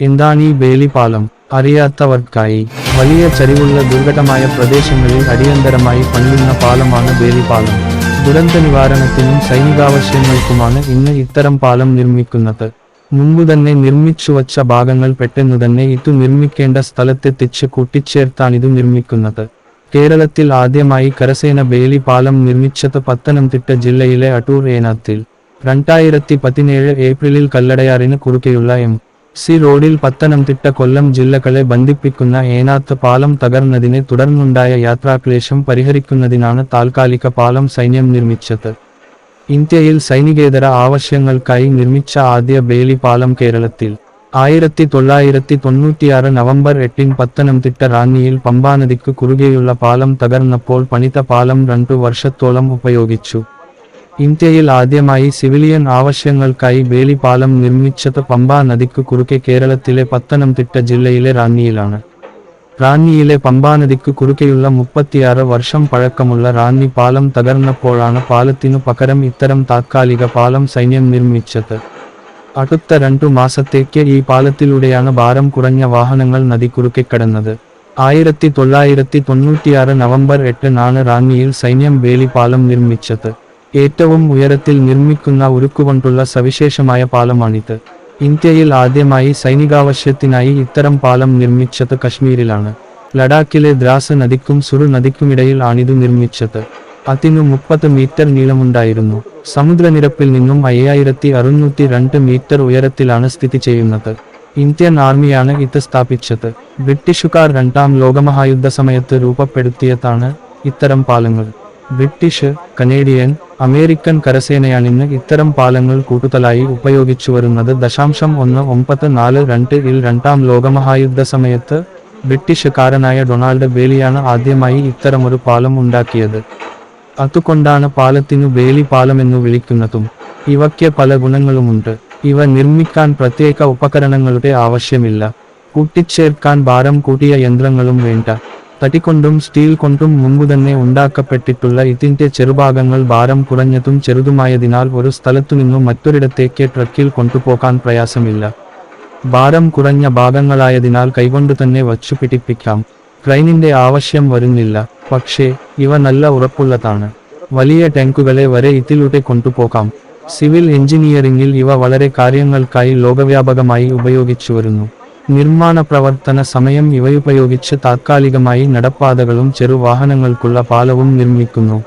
എന്താണീ ബേലിപാലം അറിയാത്തവർക്കായി വലിയ ചരിവുള്ള ദുർഘടമായ പ്രദേശങ്ങളിൽ അടിയന്തരമായി പണിയുന്ന പാലമാണ് ബേലിപാലം ദുരന്ത നിവാരണത്തിനും സൈനികാവശ്യങ്ങൾക്കുമാണ് ഇന്ന് ഇത്തരം പാലം നിർമ്മിക്കുന്നത് മുമ്പ് തന്നെ നിർമ്മിച്ചുവച്ച ഭാഗങ്ങൾ പെട്ടെന്നു തന്നെ ഇതു നിർമ്മിക്കേണ്ട സ്ഥലത്തെത്തിച്ച് കൂട്ടിച്ചേർത്താണിതു നിർമ്മിക്കുന്നത് കേരളത്തിൽ ആദ്യമായി കരസേന ബേലി പാലം നിർമ്മിച്ചത് പത്തനംതിട്ട ജില്ലയിലെ അടൂർ ഏനാത്തിൽ രണ്ടായിരത്തി പതിനേഴ് ഏപ്രിലിൽ കല്ലടയാറിന് കുറുകെയുള്ള എം സി റോഡിൽ പത്തനംതിട്ട കൊല്ലം ജില്ലകളെ ബന്ധിപ്പിക്കുന്ന ഏനാത്ത് പാലം തകർന്നതിനെ തുടർന്നുണ്ടായ യാത്രാക്ലേശം പരിഹരിക്കുന്നതിനാണ് താൽക്കാലിക പാലം സൈന്യം നിർമ്മിച്ചത്. ഇന്ത്യയിൽ സൈനികേതര ആവശ്യങ്ങൾക്കായി നിർമ്മിച്ച ആദ്യ ബേലി പാലം കേരളത്തിൽ. ആയിരത്തി തൊള്ളായിരത്തി തൊണ്ണൂറ്റിയാറ് നവംബർ എട്ടിന് പത്തനംതിട്ട റാന്നിയിൽ പമ്പാനദിക്ക് കുറുകെയുള്ള പാലം തകർന്നപ്പോൾ പണിത പാലം രണ്ടു വർഷത്തോളം ഉപയോഗിച്ചു. ഇന്ത്യയിൽ ആദ്യമായി സിവിലിയൻ ആവശ്യങ്ങൾക്കായി ബേലി പാലം നിർമ്മിച്ചത് പമ്പാ നദിക്ക് കുറുക്കെ കേരളത്തിലെ പത്തനംതിട്ട ജില്ലയിലെ റാന്നിയിലാണ്. റാന്നിയിലെ പമ്പാനദിക്ക് കുറുകെയുള്ള മുപ്പത്തിയാറ് വർഷം പഴക്കമുള്ള റാന്നി പാലം തകർന്നപ്പോഴാണ് പാലത്തിനു പകരം ഇത്തരം താത്കാലിക പാലം സൈന്യം നിർമ്മിച്ചത്. അടുത്ത രണ്ടു മാസത്തേക്ക് ഈ പാലത്തിലൂടെയാണ് ഭാരം കുറഞ്ഞ വാഹനങ്ങൾ നദി കുറുക്കെ കടന്നത്. ആയിരത്തി തൊള്ളായിരത്തി തൊണ്ണൂറ്റിയാറ് നവംബർ എട്ടിനാണ് റാന്നിയിൽ സൈന്യം ബേലി പാലം നിർമ്മിച്ചത്. ഏറ്റവും ഉയരത്തിൽ നിർമ്മിക്കുന്ന ഉരുക്കുകൊണ്ടുള്ള സവിശേഷമായ പാലമാണിത്. ഇന്ത്യയിൽ ആദ്യമായി സൈനികാവശ്യത്തിനായി ഇത്തരം പാലം നിർമ്മിച്ചത് കശ്മീരിലാണ്. ലഡാക്കിലെ ദ്രാസ് നദിക്കും സുറു നദിക്കുമിടയിൽ ആണിത് നിർമ്മിച്ചത്. അതിനു മുപ്പത് മീറ്റർ നീളമുണ്ടായിരുന്നു. സമുദ്രനിരപ്പിൽ നിന്നും അയ്യായിരത്തി അറുന്നൂറ്റി രണ്ട് മീറ്റർ ഉയരത്തിലാണ് സ്ഥിതി ചെയ്യുന്നത്. ഇന്ത്യൻ ആർമിയാണ് ഇത് സ്ഥാപിച്ചത്. ബ്രിട്ടീഷുകാർ രണ്ടാം ലോകമഹായുദ്ധ സമയത്ത് രൂപപ്പെടുത്തിയതാണ് ഇത്തരം പാലങ്ങൾ. ബ്രിട്ടീഷ് കനേഡിയൻ അമേരിക്കൻ കരസേനയാണ് ഇന്ന് ഇത്തരം പാലങ്ങൾ കൂട്ടുതലായി ഉപയോഗിച്ചു വരുന്നത്. ദശാംശം ഒന്ന് ഒമ്പത് നാല് രണ്ട് ഇൽ രണ്ടാം ലോകമഹായുദ്ധ സമയത്ത് ബ്രിട്ടീഷുകാരനായ ഡൊണാൾഡ് ബേലിയാണ് ആദ്യമായി ഇത്തരമൊരു പാലം ഉണ്ടാക്കിയത്. അതുകൊണ്ടാണ് പാലത്തിനു ബേലി പാലമെന്നു വിളിക്കുന്നതും. ഇവയ്ക്ക് പല ഗുണങ്ങളുമുണ്ട്. ഇവ നിർമ്മിക്കാൻ പ്രത്യേക ഉപകരണങ്ങളുടെ ആവശ്യമില്ല. കൂട്ടിച്ചേർക്കാൻ ഭാരം കൂട്ടിയ യന്ത്രങ്ങളും വേണ്ട. തടികൊണ്ടും സ്റ്റീൽ കൊണ്ടും മുമ്പുതന്നെ ഉണ്ടാക്കപ്പെട്ടിട്ടുള്ള ഇതിന്റെ ചെറുഭാഗങ്ങൾ ഭാരം കുറഞ്ഞതും ചെറുതുമായതിനാൽ ഒരു സ്ഥലത്തുനിന്നും മറ്റൊരിടത്തേക്ക് ട്രക്കിൽ കൊണ്ടുപോകാൻ പ്രയാസമില്ല. ഭാരം കുറഞ്ഞ ഭാഗങ്ങളായതിനാൽ കൈകൊണ്ട് തന്നെ വച്ചു പിടിപ്പിക്കാം. ക്രൈനിന്റെ ആവശ്യം വരുന്നില്ല. പക്ഷേ ഇവ നല്ല ഉറപ്പുള്ളതാണ്. വലിയ ടാങ്കുകളെ വരെ ഇതിലൂടെ കൊണ്ടുപോകാം. സിവിൽ എഞ്ചിനീയറിംഗിൽ ഇവ വളരെ കാര്യങ്ങൾക്കായി ലോകവ്യാപകമായി ഉപയോഗിച്ചു വരുന്നു. നിർമ്മാണ പ്രവർത്തന സമയം ഇവയുപയോഗിച്ച് താത്കാലികമായി നടപ്പാതകളും ചെറുവാഹനങ്ങൾക്കുള്ള പാലവും നിർമ്മിക്കുന്നു.